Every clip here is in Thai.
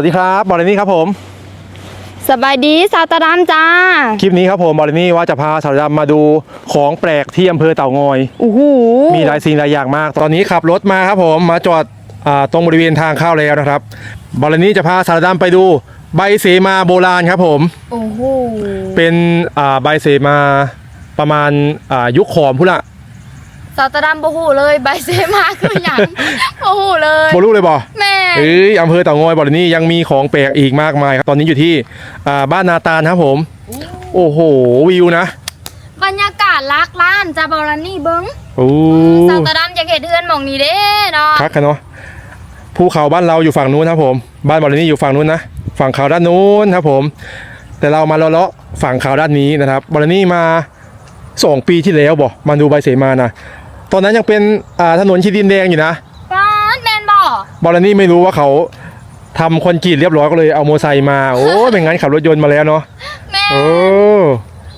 สวัสดีครับบอลนี่ครับผม สบายดีสาวตาดำจ้า คลิปนี้ครับผมบอลนี่ว่าจะพาสาวดำมาดูของแปลกที่อำเภอเต่างอยโอ้โหมีหลายสิ่งหลายอย่างมาก ตอนนี้ขับรถมาครับผมมาจอดอ่าตรงบริเวณทางเข้าแล้วนะครับบอลนี่จะพาสาวดำไปดูใบเสมาโบราณครับผมโอ้โหเป็นอ่าใบเสมาประมาณอ่ายุคขอมพุ่นละ สาวตาดำโอ้โหเลยใบเซมาคืออย่างโอ้โหเลยโบลูกเลยบอแม่เอ้ยอำเภอเต่างอยบอลนี่ยังมีของแปลกอีกมากมายครับตอนนี้อยู่ที่อ่าบ้านนาตาลครับผม โอ้โหวิวนะบรรยากาศลักล้านจ้าบอลนี่เบิ้งโอ้สาวตาดำอยากเห็นเทือนหมองนี้เด้เนาะคักกันเนาะภูเขาบ้านเราอยู่ฝั่งนู้นครับผม บ้านบอลนี่อยู่ฝั่งนู้นนะฝั่งเขาด้านนู้นครับผม แต่เรามาเลาะๆฝั่งเขาด้านนี้นะครับบอลนี่มาสองปีที่แล้วบอกมาดูใบเสมานะ ตอนนั้นยังเป็นอ่าถนนชีดินแดงอยู่นะป้านแมนบ่บอลนี่ไม่รู้ว่าเขาทำคอนกรีตเรียบร้อยก็เลยเอาโมอไซค์มา โอ้ยเป็นงั้นขับรถยนต์มาแล้วเนาะ แม่โอ้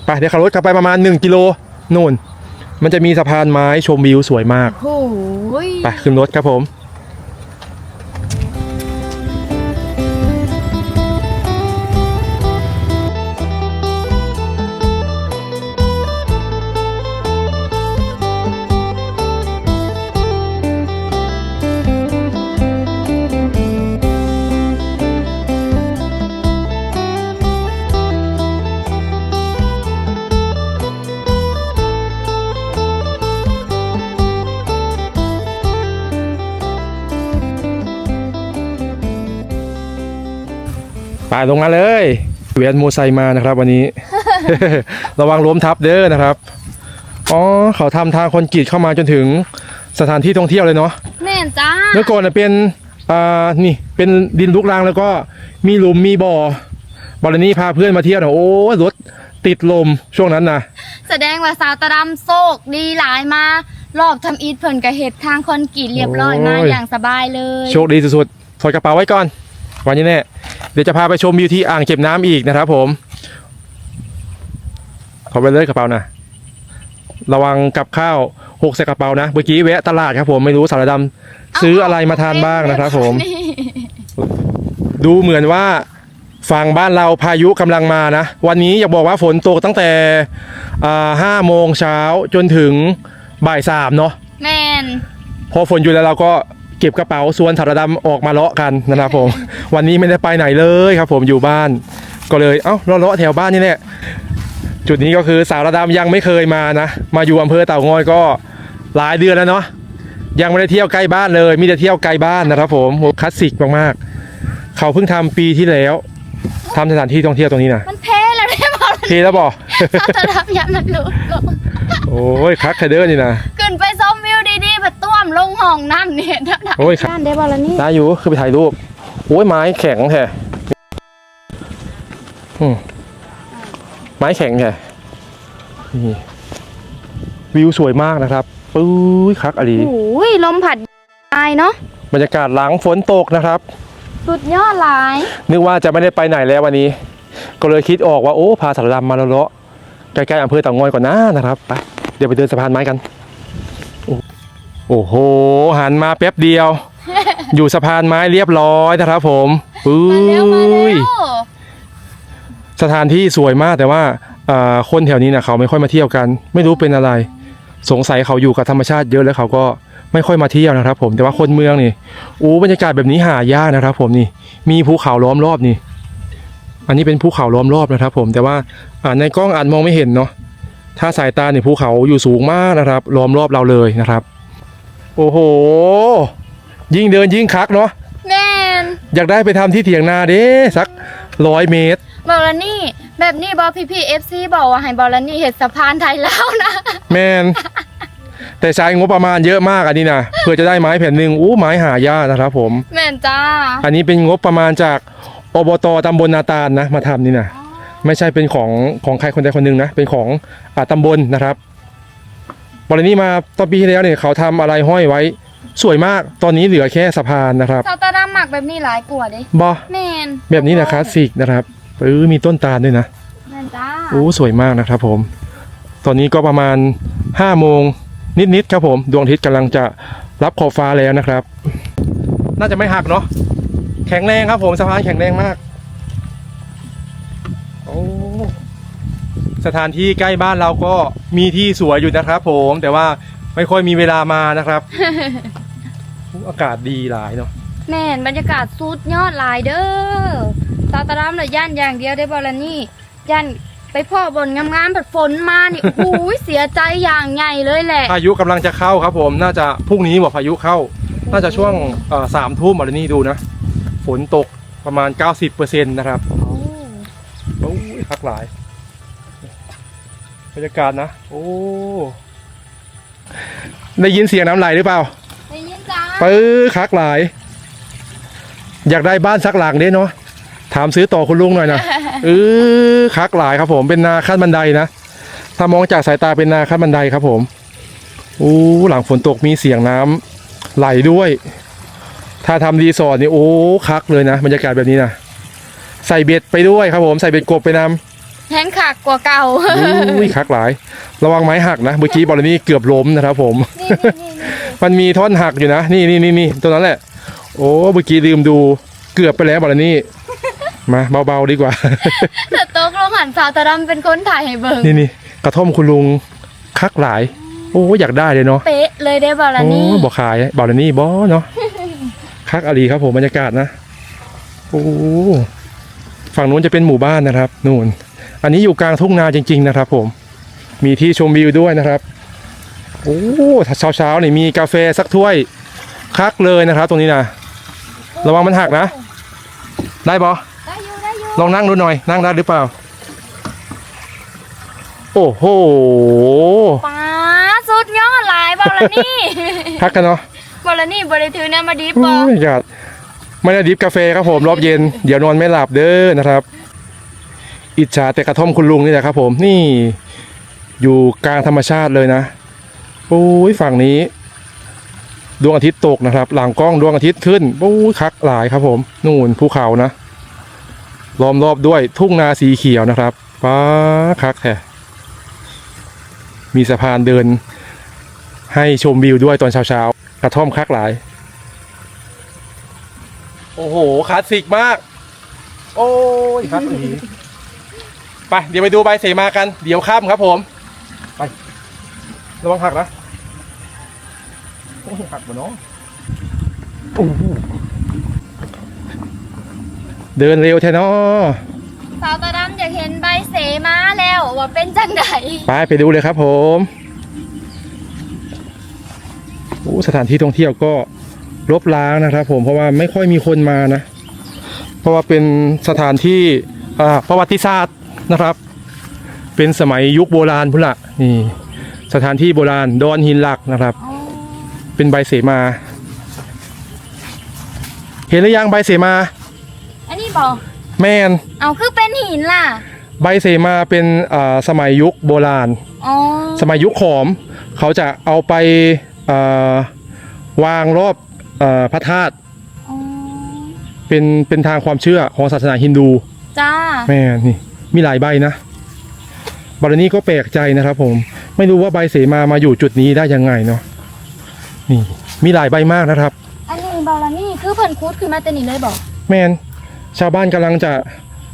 ไปเดี๋ยวขับรถกลับไปประมาณ 1 กิโลนู่น มันจะมีสะพานไม้ชมวิวสวยมาก โอ้โหไปขึ้นรถครับผม ไปลงมาเลยเวียนโมอไซค์มานะครับวันนี้ ระวังล้มทับเด้อนะครับอ๋อเขาทำทางคอนกรีตเข้ามาจนถึงสถานที่ท่องเที่ยวเลยเนาะแม่นจ้าเมื่อก่อนน่ะเป็นอ่านี่เป็นดินลุกรังแล้วก็มีหลุมมีบ่อบอลนี่พาเพื่อนมาเที่ยวนะโอ้ยรถติดลมช่วงนั้นนะแสดงว่าสาวตาดำโศกดีหลายมารอบทำอีทเพิ่นกระเห็ดทางคอนกรีตเรียบร้อยมาอย่างสบายเลย โชคดีสุดๆถอดกระเป๋าไว้ก่อน วันนี้แน่เดี๋ยวจะพาไปชมวิวที่อ่างเก็บน้ำอีกนะครับ ผมขอไปเลยกระเป๋านะระวังกับข้าวหกใส่กระเป๋านะเมื่อกี้แวะตลาดครับ ผมไม่รู้สารดำซื้ออะไรมาทานบ้างนะครับ ผม ดูเหมือนว่าฝั่งบ้านเราพายุกำลังมานะ วันนี้อยากบอกว่าฝนตกตั้งแต่ห้าโมงเช้าจนถึงบ่ายสามเนาะแม่นพอฝนหยุดแล้วเราก็ เก็บกระเป๋าส่วนสารดำออกมาเลาะกันนะครับผม วันนี้ไม่ได้ไปไหนเลยครับ ผมอยู่บ้าน ก็เลยเอ้าเลาะๆแถวบ้านนี่แหละจุดนี้ก็คือสารดำยังไม่เคยมานะ มาอยู่อำเภอเต่างอยก็หลายเดือนแล้วเนาะยังไม่ได้เที่ยวใกล้บ้านเลย มีแต่เที่ยวไกลบ้านนะครับ ผมโหคลาสสิกมากๆ เขาเพิ่งทำปีที่แล้วทำสถานที่ท่องเที่ยวตรงนี้นะมันเพ้แล้วได้บอลเทแล้วบอกสาวตาดำอย่ามันหลุดลงโอ้ยคักไคเดอร์นี่นะ ห้องน้ำเนี่ยเท่านั้นโอ้ยครับด้านได้บอลนี่ได้อยู่คือไปถ่ายรูปโอ้ยไม้แข็งแท้อืมไม้แข็งแท้นี่วิวสวยมากนะครับปุ้ยคักอะไรโอ้ยลมผัดตายเนาะบรรยากาศหลังฝนตกนะครับ สุดยอดหลาย นึกว่าจะไม่ได้ไปไหนแล้ววันนี้ ก็เลยคิดออกว่าโอ้พาสารดำมาเลาะๆใกล้ๆอำเภอเต่างอยก่อนนะนะครับไปเดี๋ยวไปเดินสะพานไม้กันโอ้ โอ้โห หันมาแป๊บเดียว อยู่สะพานไม้เรียบร้อยนะครับผมปุ้มาเร็วมาเร็ยวสถานที่สวยมากแต่ว่าอ่าคนแถวนี้นะเขาไม่ค่อยมาเที่ยวกัน ไม่รู้เป็นอะไร สงสัยเขาอยู่กับธรรมชาติเยอะแล้วเขาก็ไม่ค่อยมาเที่ยวนะครับ ผมแต่ว่าคนเมืองนี่โอ้บรรยากาศแบบนี้หายากนะครับ ผมนี่มีภูเขาล้อมรอบนี่ อันนี้เป็นภูเขาล้อมรอบนะครับ ผมแต่ว่าอ่าในกล้องอาจมองไม่เห็นเนาะถ้าสายตาเนี่ยภูเขาอยู่สูงมากนะครับล้อมรอบเราเลยนะครับ โอ้โห ยิ่งเดินยิ่งคักเนาะแม่นอยากได้ไปทำที่เถียงนาเด้สักร้อยเมตร บอลนี่ แบบนี้บอพีพีเอฟซีบอกว่าให้บอลนี่เห็ดสะพานไทยแล้วนะ แมน แต่ใช้งบประมาณเยอะมากอันนี้นะเพื่อจะได้ไม้แผ่นหนึ่งอู้ไม้หายากนะครับผม แม่นจ้า อันนี้เป็นงบประมาณจากอบตตำบลนาตาลนะ มาทำนี่นะไม่ใช่เป็นของของใครคนใดคนหนึ่งนะ เป็นของอาตำบลนะครับ บรินี้มาตอนปีที่แล้วเนี่ยเขาทำอะไรห้อยไว้ สวยมากตอนนี้เหลือแค่สะพานนะครับสาวตาดำหมักแบบนี้หลายกว่าเด้บอแม่นแบบนี้นะคลาสสิกนะครับเออมีต้นตาลด้วยนะแม่นจ้าโอ้สวยมากนะครับผม ตอนนี้ก็ประมาณ5โมงนิดๆครับผม ดวงอาทิตย์กำลังจะรับขอบฟ้าแล้วนะครับ น่าจะไม่หักเนาะแข็งแรงครับผมสะพานแข็งแรงมาก สถานที่ใกล้บ้านเราก็มีที่สวยอยู่นะครับ ผมแต่ว่าไม่ค่อยมีเวลามานะครับ อากาศดีหลายเนาะแม่นบรรยากาศสุดยอดหลายเด้อสาวตะดำเลยย่านอย่างเดียวได้บอละนี่ย่านไปพ่อบนงามๆแบบฝนมานี่โอ้โหเสียใจอย่างใหญ่เลยแหละพายุกำลังจะเข้าครับ ผมน่าจะพรุ่งนี้บอกพายุเข้า น่าจะช่วงเอ่อสามทุ่มอะไรนี่ดูนะ ฝนตกประมาณ 90%นะครับโอ้ยพักหลาย บรรยากาศนะ โอ้ ได้ยินเสียงน้ำไหลหรือเปล่า ได้ยินจ้าปื้อคักหลาย อยากได้บ้านสักหลังเด้เนาะ ถามซื้อต่อคุณลุงหน่อยนะ เออคักหลายครับผม เป็นนาขั้นบันไดนะ ถ้ามองจากสายตาเป็นนาขั้นบันไดครับผมอู้หลังฝนตกมีเสียงน้ำไหลด้วย ถ้าทำรีสอร์ทนี่โอ้คักเลยนะบรรยากาศแบบนี้นะ ใส่เบ็ดไปด้วยครับผม ใส่เบ็ดกบไปนำ แห้งขากกว่าเก่า อุ้ยคักหลาย ระวังไม้หักนะเมื่อกี้บอลนี่เกือบล้มนะครับผมนี่นี่นี่นี่มันมีท่อนหักอยู่นะ นี่นี่นี่นี่ตัวนั้นแหละ โอ้เมื่อกี้ลืมดูเกือบไปแล้วบอลนี่มาเบาๆดีกว่า แต่โต๊ะลงหันสาวตะดำเป็นคนถ่ายให้เบิ่งนี่นี่กระท่อมคุณลุงคักหลาย โอ้อยากได้เลยเนาะเป๊ะเลยได้บอละโอ้นี่บอกขายบอลนี่บอเนาะคักอารีครับผมบรรยากาศนะโอ้ฝั่งนู้นจะเป็นหมู่บ้านนะครับนู่น อันนี้อยู่กลางทุ่งนาจริง ๆ นะครับ ผม มีที่ชมวิวด้วยนะครับ โอ้เช้าเช้าๆนี่มีกาแฟสักถ้วยคักเลยนะครับ ตรงนี้นะระวังมันหักนะ ได้บอได้อยู่ได้อยู่ลองนั่งดูหน่อย นั่งได้หรือเปล่า โอ้โหป้าสุดยอดหลายบอละนี่คักกันเนาะบอละนี่บริถือเนี่ยมาดีบโอ้อยอยากไม่ได้ดิฟกาแฟครับผมรอบเย็น เดี๋ยวนอนไม่หลับเด้อนะครับ อิจฉาแต่กระท่อมคุณลุงนี่แหละครับผมนี่อยู่กลางธรรมชาติเลยนะโอ้ยฝั่งนี้ ดวงอาทิตย์ตกนะครับ หลังกล้องดวงอาทิตย์ขึ้นโอ้ยคักหลายครับผมนู่นภูเขานะล้อมรอบด้วยทุ่งนาสีเขียวนะครับป้าคักแท้มีสะพานเดิน ให้ชมวิวด้วยตอนเช้าๆกระท่อมคักหลาย โอ้โหคลาสสิกมาก โอ้ยครับอี ไปเดี๋ยวไปดูใบเสมากันเดี๋ยวข้ามครับผม ไประวังหักนะโอ้ยหักมาเนาะโอ้โหเดินเร็วแท้เนาะสาวตาดำอยากเห็นใบเสมาแล้วว่าเป็นจังไดไปไปดูเลยครับผมโอ้สถานที่ท่องเที่ยวก็รบล้างนะครับผมเพราะว่าไม่ค่อยมีคนมานะ เพราะว่าเป็นสถานที่อ่าประวัติศาสตร์ นะครับ เป็นสมัยยุคโบราณพุ่นละนี่สถานที่โบราณดอนหินหลักนะครับ เป็นใบเสมา เห็นหรือยังใบเสมา อันนี้บอกแมนเอาคือเป็นหินล่ะ ใบเสมาเป็นอ่าสมัยยุคโบราณ อ๋อ สมัยยุคขอม เขาจะเอาไปเอ่อวางรอบเออพระธาตุอ๋อ เป็นเป็นทางความเชื่อของศาสนาฮินดู จ้า แม่นี่ มีหลายใบนะบารนี้ก็แปลกใจนะครับ ผม ไม่รู้ว่าใบเสมามาอยู่จุดนี้ได้ยังไงเนาะนี่ มีหลายใบมากนะครับ อันนี้บอละนี่คือเพิ่นคุดขึ้นมาแต่นี่เลยบอกแมนชาวบ้านกำลังจะ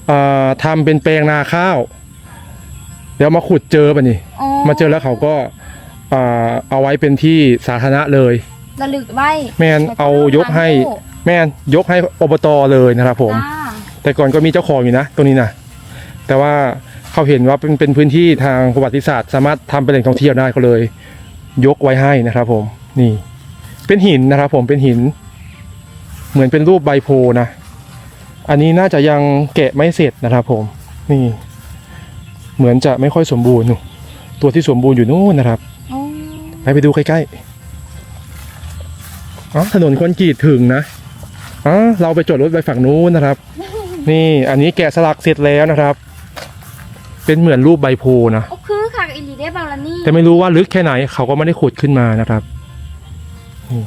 เอ่อทำเป็นแปลงนาข้าว เดี๋ยวมาขุดเจอป่ะนี่อ๋อมาเจอแล้วเขาก็เอ่อเอาไว้เป็นที่สาธารณะเลยระลึกไว้แมนเอายกให้ แม่นยกให้อบตเลยนะครับผมจ้าแต่ก่อนก็มีเจ้าของอยู่นะตรงนี้นะ แต่ว่าเขาเห็นว่าเป็นเป็นพื้นที่ทางประวัติศาสตร์ สามารถทำเป็นแหล่งท่องเที่ยวได้ก็เลย ยกไว้ให้นะครับ ผมนี่ เป็นหินนะครับ ผมเป็นหิน เหมือนเป็นรูปใบโพธิ์นะอันนี้น่าจะยังแกะไม่เสร็จนะครับ ผม นี่ เหมือนจะไม่ค่อยสมบูรณ์นู่นตัวที่สมบูรณ์อยู่นู่นนะครับอ๋อไปไปดูใกล้ๆอ๋อถนนคอนกรีตถึงนะอ๋อเราไปจอดรถไปฝั่งนู้นนะครับ นี่อันนี้แกะสลักเสร็จแล้วนะครับ เป็นเหมือนรูปใบโพธิ์นะโอ้คือคักอีหลีได้บอละนี่แต่ไม่รู้ว่าลึกแค่ไหนเขาก็ไม่ได้ขุดขึ้นมานะครับนี่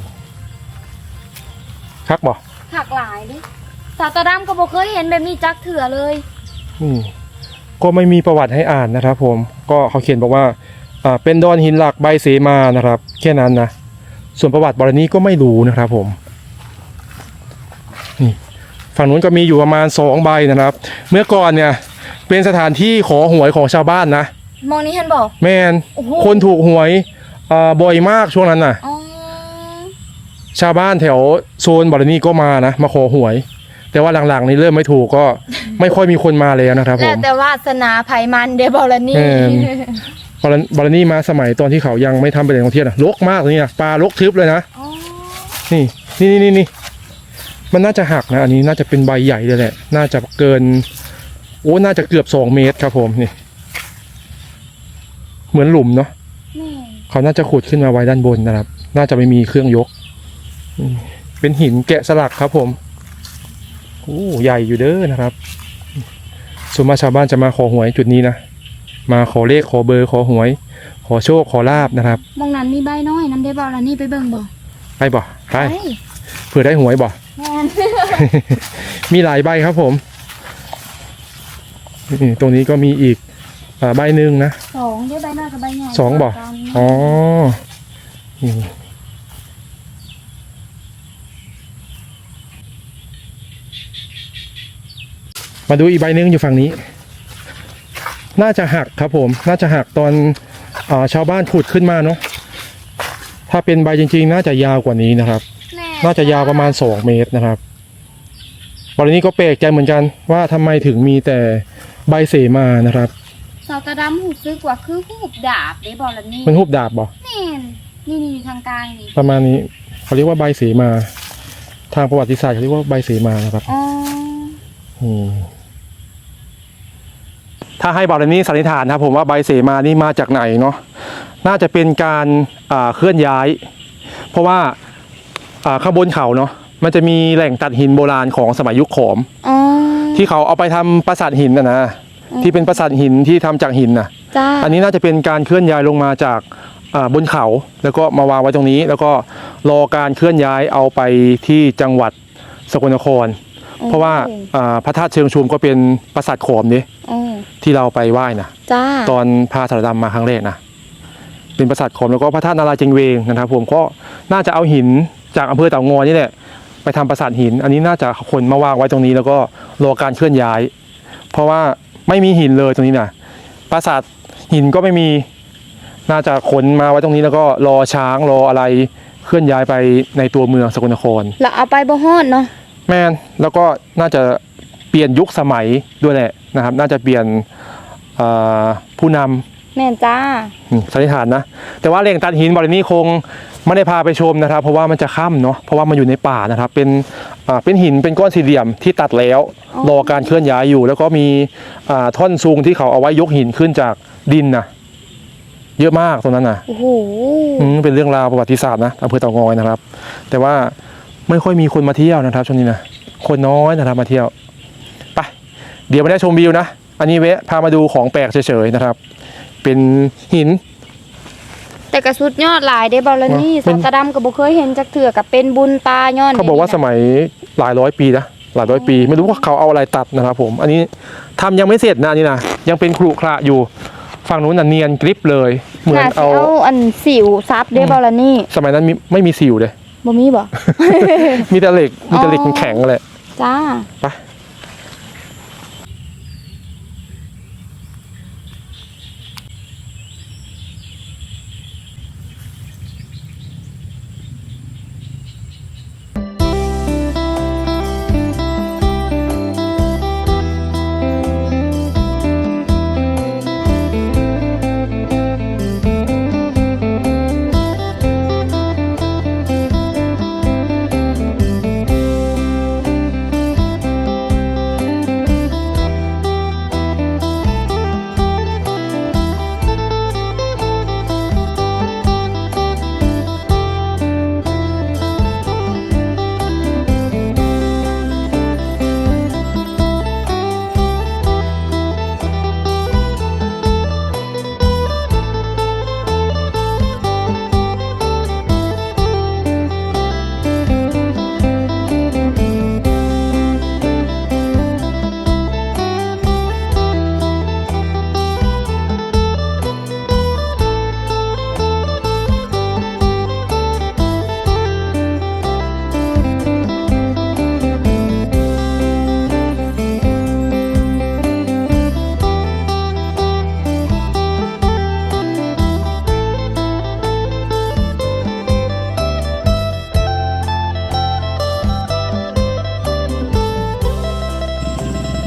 คักบ่คักหลายดิสาวตาดำก็บอกเคยเห็นแบบนี้จักเถื่อเลยนี่ก็ไม่มีประวัติให้อ่านนะครับ ผม ก็เขาเขียนบอกว่าอ่า เป็นดอนหินหลักใบเสมานะครับ แค่นั้นนะส่วนประวัติบรณีก็ไม่รู้นะครับ ผมนี่ฝั่งนู้นก็มีอยู่ประมาณสองใบนะครับ เมื่อก่อนเนี่ย เป็นสถานที่ขอหวยของชาวบ้านนะมองนี้เห็นบอก แมนโอ้โห คนถูกหวยเอ่อบ่อยมากช่วงนั้นน่ะ อ๋อชาวบ้านแถวโซนบอรนี่ก็มานะมาขอหวย แต่ว่าหลังๆนี้เริ่มไม่ถูกก็ ไม่ค่อยมีคนมาแล้วนะครับผแล้วม แต่วาสนาไผมันเดบอลนี่ แม่นบอรบอรนี่มาสมัยตอนที่เขายังไม่ทำเป็นแหล่งท่องเที่ยวนะรกมากเลยนะปลารกทึบเลยนะอ๋อนี่นี่นี่นี่นี่มันน่าจะหักนะอันนี้น่าจะเป็นใบใหญ่เลยแหละ น่าจะเกิน โอ้น่าจะเกือบสองเมตรครับผมนี่ เหมือนหลุมเนาะแม่เขาน่าจะขุดขึ้นมาไว้ด้านบนนะครับ น่าจะไม่มีเครื่องยกอืมเป็นหินแกะสลักครับผมโอ้ใหญ่อยู่เด้อนะครับส่วนมากชาวบ้านจะมาขอหวยจุดนี้นะ มาขอเลขขอเบอร์ขอหวย ขอโชคขอลาบนะครับมองนั้นมีใบน้อยน้ำเดบอลนี่ไปเบิ่งบ่ไปบ่ไปไปเผื่อได้หวยบ่แม่นมีหลายใบครับผม นี่ตรงนี้ก็มีอีกอาใบหนึ่งนะสองได้ใบน้อยกับใบใหญ่สองบ่กันอ๋อนี่มาดูอีกใบหนึ่งอยู่ฝั่งนี้ น่าจะหักครับผม น่าจะหักตอนอาชาวบ้านขุดขึ้นมาเนาะ ถ้าเป็นใบจริงๆ น่าจะยาวกว่านี้นะครับแม่น่าจะยาวประมาณ2เมตรนะครับ บรินี้ก็แปลกใจเหมือนกันว่าทำไมถึงมีแต่ใบเสมานะครับ สาวตาดำหูซึกว่าคือหูบดาบเดบอลนี่มันหุบดาบบ่แม่นนี่นี่ทางกลางนี่ประมาณนี้เขาเรียกว่าใบเสมา ทางประวัติศาสตร์เขาเรียกว่าใบเสมานะครับอ๋ออืมถ้าให้บอลนี้สันนิษฐานนะครับผมว่าใบเสมานี่มาจากไหนเนาะน่าจะเป็นการอ่าเคลื่อนย้าย เพราะว่าอ่าข้างบนเขาเนาะ มันจะมีแหล่งตัดหินโบราณของสมัยยุคขอม อ๋อ ที่เขาเอาไปทำปราสาทหินนะนะอืม ที่เป็นปราสาทหินที่ทำจากหินนะจ้าอันนี้น่าจะเป็นการเคลื่อนย้ายลงมาจากอ่าบนเขา แล้วก็มาวางไว้ตรงนี้ แล้วก็รอการเคลื่อนย้ายเอาไปที่จังหวัดสกลนคร เพราะว่าอ่าพระธาตุเชิงชุมก็เป็นปราสาทขอมนี่อ๋อที่เราไปไหว้นะ จ้าตอนพาสารดำมาครั้งแรกนะ เป็นปราสาทขอมแล้วก็พระธาตุนารายณ์เจงเวงนะครับผมก็น่าจะเอาหินจากอำเภอเต่างอยนี่แหละ ไปทำปราสาทหิน อันนี้น่าจะคนมาวางไว้ตรงนี้แล้วก็รอการเคลื่อนย้าย เพราะว่าไม่มีหินเลยตรงนี้นะปราสาทหินก็ไม่มีน่าจะขนมาไว้ตรงนี้แล้วก็รอช้างรออะไรเคลื่อนย้ายไปในตัวเมืองสกลนครแล้วเอาไปบ่ฮอดเนาะแมนแล้วก็น่าจะเปลี่ยนยุคสมัยด้วยแหละนะครับ น่าจะเปลี่ยนเอ่อผู้นำ แม่นจ้าอืมสันนิษฐานนะ แต่ว่าแหล่งตัดหินบรินี้คงไม่ได้พาไปชมนะครับ เพราะว่ามันจะค่ำเนาะเพราะว่ามันอยู่ในป่านะครับ เป็นอ่าเป็นหินเป็นก้อนสี่เหลี่ยมที่ตัดแล้วอ๋อรอการเคลื่อนย้ายอยู่ แล้วก็มีอ่าท่อนซุงที่เขาเอาไว้ยกหินขึ้นจากดินนะเยอะมากตรงนั้นนะ โอ้โหอืมเป็นเรื่องราวประวัติศาสตร์นะอำเภอเต่างอยนะครับ แต่ว่าไม่ค่อยมีคนมาเที่ยวนะครับช่วงนี้นะคนน้อยนะครับมาเที่ยวไปเดี๋ยวไม่ได้ชมวิวนะ อันนี้เวะพามาดูของแปลกเฉยๆนะครับ เป็นหิน แต่กระสุดยอดหลายเดบอลนี่เป็สานวตาดำก็บ่เคยเห็นจักเถื่อกับเป็นบุญตาย้อนเขาบอกว่าสมัยหลายร้อยปีนะหลายร้อยปี ไม่รู้ว่าเขาเอาอะไรตัดนะครับผม อันนี้ทำยังไม่เสร็จนะอันนี่นะยังเป็นครุขระอยู่ฝั่งนู้นน่ะเนียนกริบเลย เหมือนน่าสิเอา เอาอันสิวซับเดบอลนี่สมัยนั้นมีไม่มีสิวเลย บ่มีบ่ มีแต่เหล็กมีแต่เหล็กอ๋อแข็งๆเลยจ้า ไป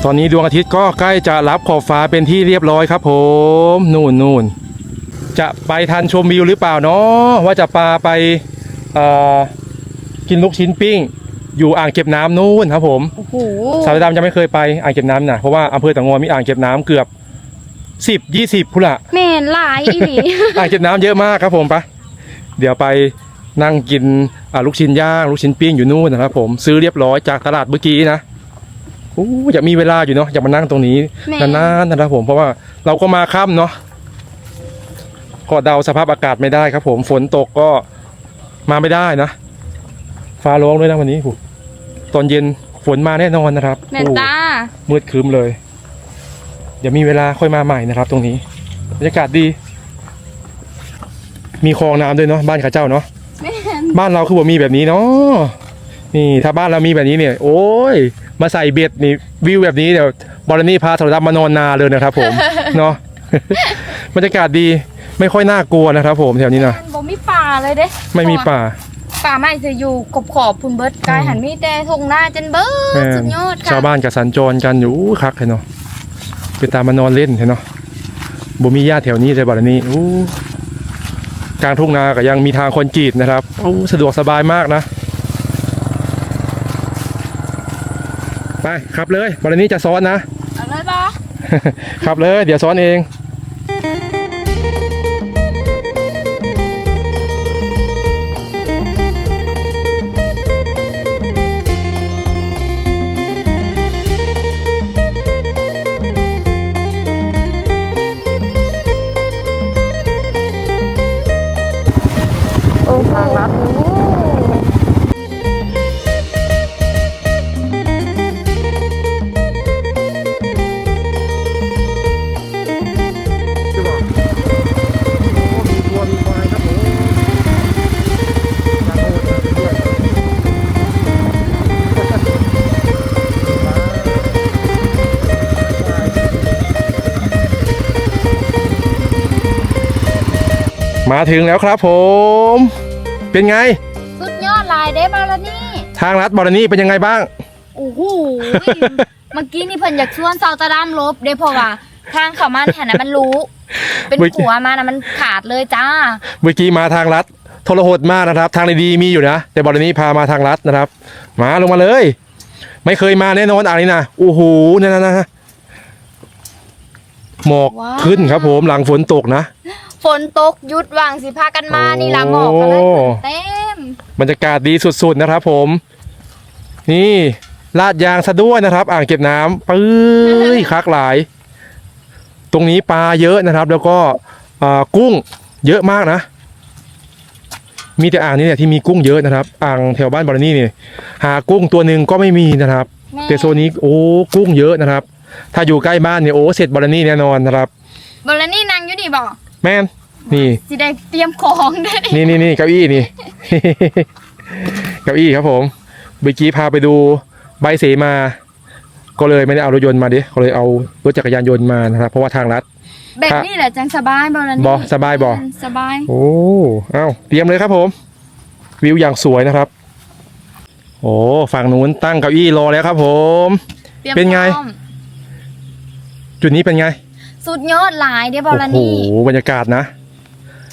ตอนนี้ดวงอาทิตย์ก็ใกล้จะรับขอบฟ้าเป็นที่เรียบร้อยครับผมนู่นนู่นจะไปทันชมวิวหรือเปล่าเนาะว่าจะปาไปเอ่อกินลูกชิ้นปิ้ง อยู่อ่างเก็บน้ำนู่นครับผมโอ้โหสาวดำจะไม่เคยไปอ่างเก็บน้ำนะเพราะว่าอำเภอตะงอยมีอ่างเก็บน้ำเกือบสิบยี่สิบพุนละแม่นหลายอีหลีอ่างเก็บน้ำเยอะมากครับผมไปเดี๋ยวไปนั่งกินอ่าลูกชิ้นย่างลูกชิ้นปิ้งอยู่นู่นนะครับผมซื้อเรียบร้อยจากตลาดเมื่อกี้นะ โอ้อยากมีเวลาอยู่เนาะอยากมานั่งตรงนี้แม่ นานๆนะครับผมเพราะว่าเราก็มาค่ำเนาะก็เดาสภาพอากาศไม่ได้ครับ ผมฝนตกก็มาไม่ได้นะฟ้าร้องด้วยนะวันนี้ผมตอนเย็นฝนมาแน่นอนนะครับแม่นโอ้ จ้ามืดครึ้มเลย เดี๋ยวมีเวลาค่อยมาใหม่นะครับตรงนี้บรรยากาศดี มีคลองน้ำด้วยเนาะบ้านข้าเจ้าเนาะแม่นบ้านเราคือว่ามีแบบนี้เนาะ นี่ถ้าบ้านเรามีแบบนี้เนี่ย โอ้ย มาใส่เบ็ดนี่วิวแบบนี้เดี๋ยวบอลนี่พาสารดับมานอนนาเลยนะครับผม เนาะบรรยากาศดีไม่ค่อยน่ากลัวนะครับผมแถวนี้นะบ่มีป่าเลยเด้ ไม่มีป่า ป่าไม้จะอยู่ขอบขอบพุ่นเบิดกายหันมีแต่ทงหน้าจนเบิแม่ดนสุดยอดค่ะชาวบ้านกับสัญจรกันอยู่อู้คักเลยเนาะไปตามมานอนเล่นเห็นเนาะบ่มีญาติแถวนี้เลยบัดนี้อู้กลางทุ่งนาก็ยังมีทางคอนกรีตนะครับอู้สะดวกสบายมากนะ ไปขับเลยบัดนี้จะซ้อนนะ เอาเลยบ่ขับเลย เดี๋ยวซ้อนเอง มาถึงแล้วครับผม เป็นไง สุดยอดหลายเด้บาลานี่ ทางลัดบอลนี่เป็นยังไงบ้าง โอ้โหเมื่อกี้นี่เพิ่นอยากชวนเซาตะดามลบเด้เพราะว่า ทางเขามาแถวนั้นมันรู้ เป็นเมื่อกี้ผัวมานะมันขาดเลยจ้า เมื่อกี้มาทางลัดทรหดมากนะครับ ทางดีๆมีอยู่นะ แต่บอลนี้พามาทางลัดนะครับ มาลงมาเลย ไม่เคยมาแน่นอนอ่างนี้นะโอ้โหนั่นนะนะหมอกว้าวขึ้นครับผมหลังฝนตกนะ ฝนตกหยุดวางสิพากันมานี่ละหมอกกันเลยโอ้เต็มบรรยากาศดีสุดๆนะครับ ผม นี่ลาดยางซะด้วยนะครับ อ่างเก็บน้ำปื้ยคักหลาย ตรงนี้ปลาเยอะนะครับ แล้วก็อ่ากุ้งเยอะมากนะ มีแต่อ่างนี้เนี่ยที่มีกุ้งเยอะนะครับ อ่างแถวบ้านบอลนี่เนี่ยหากุ้งตัวหนึ่งก็ไม่มีนะครับแม่แต่โซนนี้โอ้กุ้งเยอะนะครับ ถ้าอยู่ใกล้บ้านเนี่ยโอ้เสร็จบอลนี่แน่นอนนะครับบาลานี่นั่งอยู่นี่บอก แม่นนี่สิได้เตรียมของได้นี่นี่นี่เก้าอี้นี่ เก้าอี้ครับผมเมื่อกี้พาไปดูใบเสมา ก็เลยไม่ได้เอารถยนต์มาดิก็เลยเอารถจักรยานยนต์มานะครับ เพราะว่าทางลัด แบบนี้แหละจังสบายบาลานี่บ่สบายบ่ สบาย โอ้เอาเตรียมเลยครับผม วิวอย่างสวยนะครับ โอ้ฝั่งนู้นตั้งเก้าอี้รอแล้วครับผม ตรียมเป็นไง พร้อมจุดนี้เป็นไง สุดยอดหลายเด้บาโอ้ลาโหนี่บรรยากาศนะ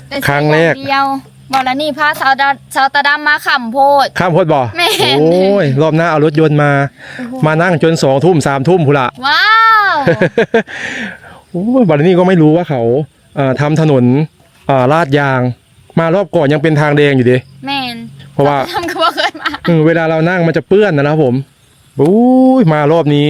แต่ครั้งแรก เดียวบอลนี่พาสาวดาสาวตาดำมาขำโพด ข้ามโพดบ่แม่น โอ้ย รอบหน้าเอารถยนต์มา มานั่งจนสองทุ่มสามทุ่มพุละ ว้าว โอ้ยบัดนี้ก็ไม่รู้ว่าเขาเอ่อทำถนนเอ่อลาดยาง มารอบก่อนยังเป็นทางแดงอยู่ดิ แม่นเพราะว่าทำก็บ่เคยมา เออเวลาเรานั่งมันจะเปื้อนนะครับผมอุ้ยมารอบนี้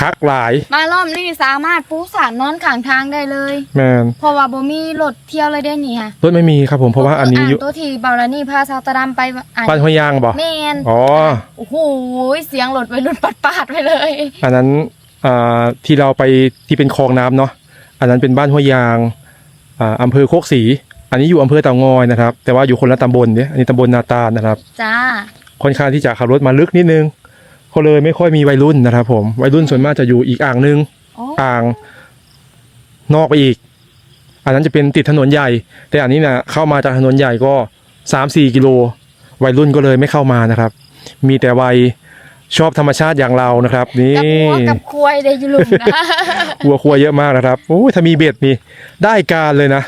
คักหลาย มารอบนี้สามารถปูสารนอนข้างทางได้เลย แมนเพราะว่าบ่มีรถเที่ยวเลยได้นี่ค่ะรถไม่มีครับผมเพราะว่าอันนี้อยู่ตัวที่บาลานี่พาสาวตาดำไปอ่านบ้านห้วยยางบ่แม่นอ๋อโอ้โหเสียงรถไปรุ่นปัดปาดๆไปเลย อันนั้นอ่าที่เราไปที่เป็นคลองน้ำเนาะอันนั้นเป็นบ้านห้วยยางอ่าอำเภอโคกศรีอันนี้อยู่อำเภอเต่างอยนะครับ แต่ว่าอยู่คนละตำบลเนี่ยอันนี้ตำบลนาตาลนะครับ จ้า ค่อนข้างที่จะขับรถมาลึกนิดนึง ก็เลยไม่ค่อยมีวัยรุ่นนะครับ ผมวัยรุ่นส่วนมากจะอยู่อีกอ่างนึงโอ้อ่างนอกไปอีก อันนั้นจะเป็นติดถนนใหญ่ แต่อันนี้นะเข้ามาจากถนนใหญ่ก็สามสี่กิโลวัยรุ่นก็เลยไม่เข้ามานะครับ มีแต่วัยชอบธรรมชาติอย่างเรานะครับ นี่ กับหัวกับควายได้อยุลุมนะ วัวครัวเยอะมากนะครับ โอ้ยถ้ามีเบ็ดนี่ได้การเลยนะ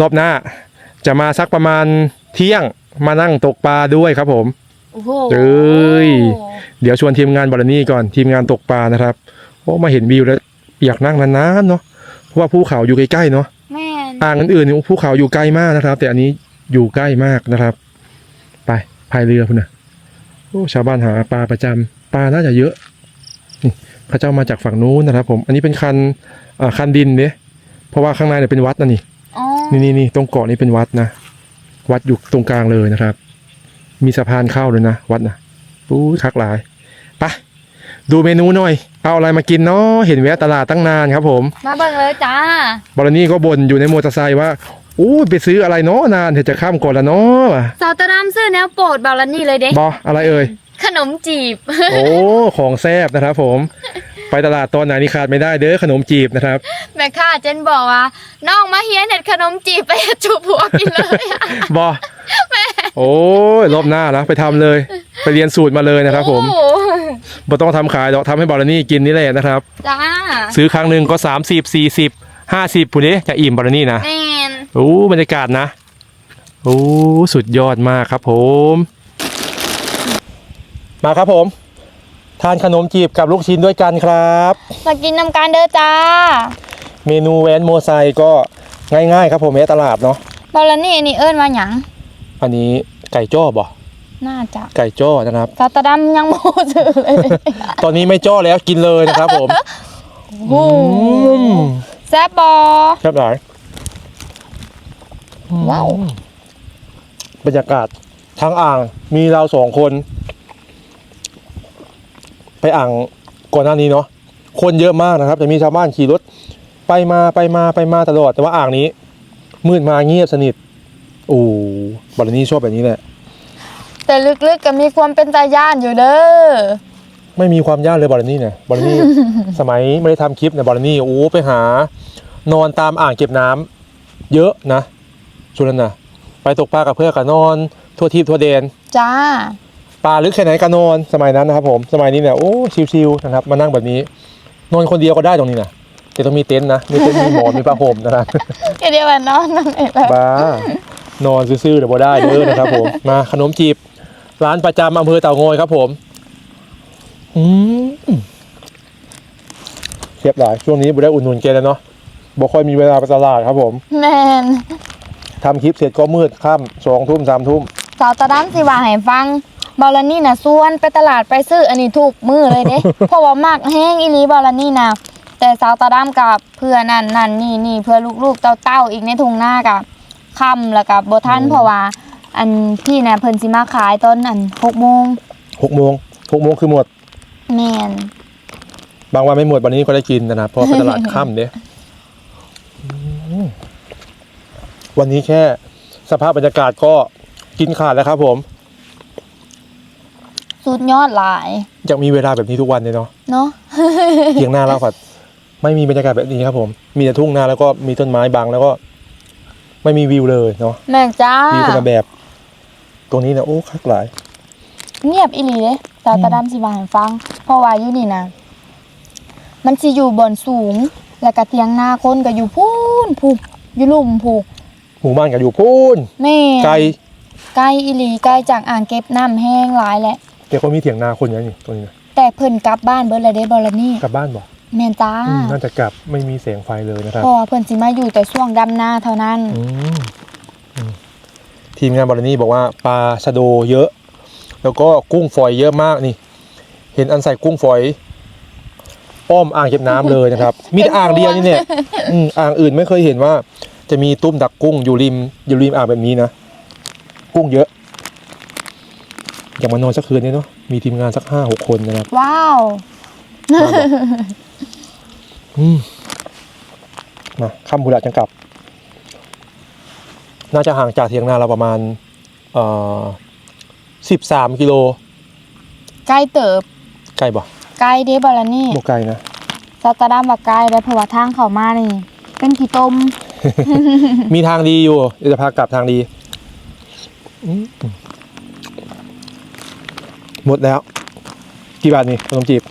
รอบหน้า จะมาสักประมาณเที่ยงมานั่งตกปลาด้วยครับผมโอ้โหเอ้ยเดี๋ยวชวนทีมงานบอลนี่ก่อนทีมงานตกปลานะครับโอ้มาเห็นวิวแล้วอยากนั่งนานๆเนาะเพราะว่าภูเขาอยู่ใกล้ๆเนาะแม่นอ่างอื่นๆนี่ภูเขาอยู่ใกล้มากนะครับ แต่อันนี้อยู่ใกล้มากนะครับ ไปพายเรือพุ่นนะโอ้ชาวบ้านหาปลาประจำปลาน่าจะเยอะนี่เขาเจ้ามาจากฝั่งนู้นนะครับ ผม อันนี้เป็นคันอ่าคันดินเนี่ยเพราะว่าข้างในเนี่ยเป็นวัดนะนี่อ๋อ นี่นี่นี่ตรงเกาะนี่เป็นวัดนะวัดอยู่ตรงกลางเลยนะครับ มีสะพานเข้าเลยนะวัดนะอู้คักหลายไปดูเมนูหน่อย เอาอะไรมากินเนาะเห็นแวะตลาดตั้งนานครับ ผมมาเบิ่งเลยจ้าบรนี่ก็บ่นอยู่ในมอเตอร์ไซค์ว่าอู้ไปซื้ออะไรเนาะนานเดี๋ยวจะข้ามก่อนละเนาะว่ะสาวตะดำซื้อแนวโปรดบาลานี่เลยเด้บออะไรเอ่ยขนมจีบ โอ้ของแซบนะครับผม ไปตลาดตอนไหนนี่ขาดไม่ได้เด้อขนมจีบนะครับ แม่ค้าเจนบอกว่าน้องมาเฮียนเห็ดขนมจีบไปเฮ็ดจูบหัวกินเลยอะบอโอ้ยรอบหน้านะไปทำเลย ไปเรียนสูตรมาเลยนะครับ ผมโอ้บ่ต้องทำขายหรอกทำให้บอลนี่กินนี่แหละนะครับจ้าซื้อครั้งหนึ่งก็30 40 50ผู้นี้จะอิ่มบอลนี่นะแม่นโอ้บรรยากาศนะโอ้สุดยอดมากครับผม มาครับผม ทานขนมจีบกับลูกชิ้นด้วยกันครับ มากินน้ำกันเด้อจ้า เมนูแวนโมไซก็ง่ายๆครับผมแม่ตลาดเนาะบาลานี่อันนี้เอิ้นว่าหยังอันนี้ไก่จ้อบ่น่าจะไก่จ้อนะครับสาวตะดำยังโมซื้อเลย ตอนนี้ไม่จ้อแล้วกินเลยนะครับผมโอ้อืมแซ่บบอครับหลายว้าวบรรยากาศทั้งอ่างมีเราสองคน ไปอ่างก่อนหน้านี้เนาะคนเยอะมากนะครับ จะมีชาวบ้านขี่รถไปมาไปมาไปมาตลอด แต่ว่าอ่างนี้ มืดมาเงียบสนิทโอ้บอลนี่ชอบแบบนี้แหละแต่ลึกๆก็มีความเป็นตาย่านอยู่เด้อไม่มีความยากเลยบอลนี่เนี่ยบอลนี่สมัยไม่ได้ทำคลิปเนี่ยบอลนี่โอ้ไปหา นอนตามอ่างเก็บน้ำเยอะนะช่วงนั้นนะไปตกปลากับเพื่อนกับนอน ทั่วทิพย์ทั่วแดน จ้า ปลาลึกแค่ไหนก็นอนสมัยนั้นนะครับ ผมสมัยนี้เนี่ยโอ้ชิวๆนะครับมานั่งแบบนี้ นอนคนเดียวก็ได้ตรงนี้นะแต่ต้องมีเต็นท์นะมีเต็นท์มีหมอนมีผ้าห่มนะครับก็เดียวกันเนาะนั่นเองแหละบ้านอนซื่อๆเดี๋ยวบ่ได้เด้อนะครับ ผมมาขนมจีบ ร้านประจำอำเภอเต่างอยครับ ผมอืมเทียบหลายช่วงนี้บ่ได้อุ่นหนุนแกแล้วเนาะบ่ค่อยมีเวลาไปตลาดครับผม แมนทำคลิปเสร็จก็มืดค่ำสองทุ่มสามทุ่มสาวตะดำสิว่าให้ฟัง บอลานี่น่ะส่วนไปตลาดไปซื้ออันนี้ถูกมือเลยเด้ เพราะว่ามากแห้งอีหลีบอลานี่นะแต่สาวตะดำกับเพื่อนั่นนั่นนี่นี่เพื่อลูกๆเต้าๆอีกในทุ่งหน้ากับค่ำแล้วกับโบทันเพราะว่าอันพี่น่ะเพิ่นสิมาขายตอนอันหกโมงหกโมงหกโมงคือหมดแมนบางวันไม่หมดวันนี้ก็ได้กินนะครับเพราะว่าไปตลาดค่ำเนี่ยวันนี้แค่สภาพบรรยากาศก็กินขาดแล้วครับผม สุดยอดหลายอยากมีเวลาแบบนี้ทุกวันเลยเนาะเนาะเพียงหน้าเราผัดไม่มีบรรยากาศแบบนี้ครับผม มีแต่ทุ่งนาแล้วก็มีต้นไม้บังแล้วก็ ไม่มีวิวเลยเนาะแม่งจ้าวิวคนละแบบ ตรงนี้นะโอ้คักหลาย เงียบอีหลีเด้สาวตาดำสิว่าให้ฟังเพราะว่าอยู่นี่นะมันสิอยู่บนสูง แล้วก็เตียงหน้าคนก็อยู่พูนผูกอยู่ลุ่มผูกหมู่บ้านก็อยู่พูนแม่ไกลใกล้อีหลีใกล้จากอ่างเก็บน้ำแห้งหลายแหละ แกก็มีเถียงนาคนอย่างนี้ตรงนี้นะแต่เพิ่นกลับบ้านเบิดแล้วเด้บอลนี่ กลับบ้านบอกแม่นจ้าอืมน่าจะกลับไม่มีแสงไฟเลยนะครับเพราะว่าเพิ่นสิมาอยู่แต่ช่วงดำนาเท่านั้น อืมอืมทีมงานบอลนี่บอกว่าปลาชะโดเยอะ แล้วก็กุ้งฝอยเยอะมากนี่ เห็นอันใส่กุ้งฝอย อ้อมอ่างเก็บน้ำเลยนะครับ มีแต่อ่างเดียวนี่เนี่ยอืมอ่างอื่นไม่เคยเห็นว่า จะมีตุ้มดักกุ้งอยู่ริมอยู่ริมอ่างแบบนี้นะ กุ้งเยอะ อยากมานอนสักคืนนี้เนาะมีทีมงานสักห้าหกคนนะครับว้าวมาบอกอืมมาค่ำบุระจังกลับ น่าจะห่างจากเทียงนาเราประมาณเอ่อสิบสามกิโลใกล้เติบไกลบ่ใกล้เด้บอลนี่บ่ไกลนะสาวตาดำว่าใกล้ได้เพราะว่าทางเข้ามานี่ เป็นขี้ตม มีทางดีอยู่เดี๋ยวจะพากลับทางดี อืม หมดแล้วกี่บาทนี่ขนมจีบ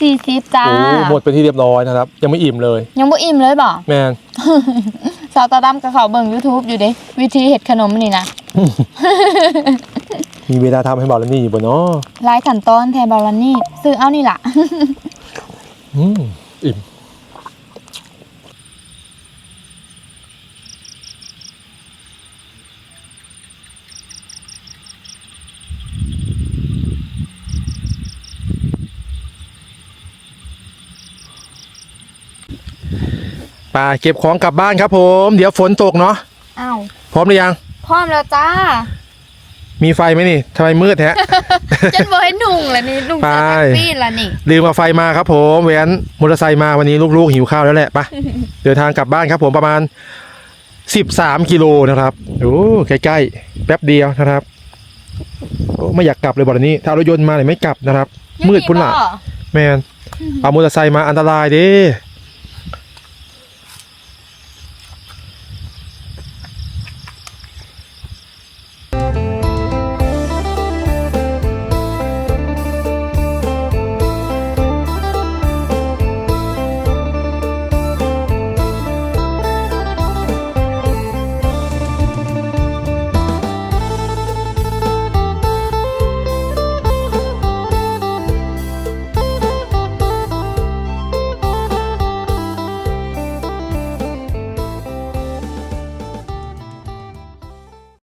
40จ้าโอ้หมดไปที่เรียบร้อยนะครับ ยังไม่อิ่มเลย ยังบ่อิ่มเลยบ่แมนสาวตาดำกับเขาเบิ่ง YouTube อยู่เด้วิธีเฮ็ดขนมนี่นะมีเวลาทำให้บอกแล้วนี่อยู่บนเนาะหลายขั้นตอนแทนบอลนี่ซื้อเอานี่ล่ะ อืมอิ่ม ไปเก็บของกลับบ้านครับผม เดี๋ยวฝนตกเนาะอ้าวพร้อมหรือยัง พร้อมแล้วจ้า มีไฟไหมนี่ทำไมมืดแฮะจนบ่ให้นุ่งแล้วนี่นุ่งไปเสื้อแท็กซี่แล้วนี่ลืมเอาไฟมาครับผมแหวนมอเตอร์ไซค์มาวันนี้ลูกๆหิวข้าวแล้วแหละไปะเดินทางกลับบ้านครับผมประมาณ 13 กิโลนะครับโอ้ใกล้ๆแป๊บเดียวนะครับโอ้ไม่อยากกลับเลยบอกเลยนี้ถ้าเอารถยนต์มาเนี่ยไม่กลับนะครับ มืดพุ่นละยังบ่แมนเอามอเตอร์ไซค์มาอันตรายเด้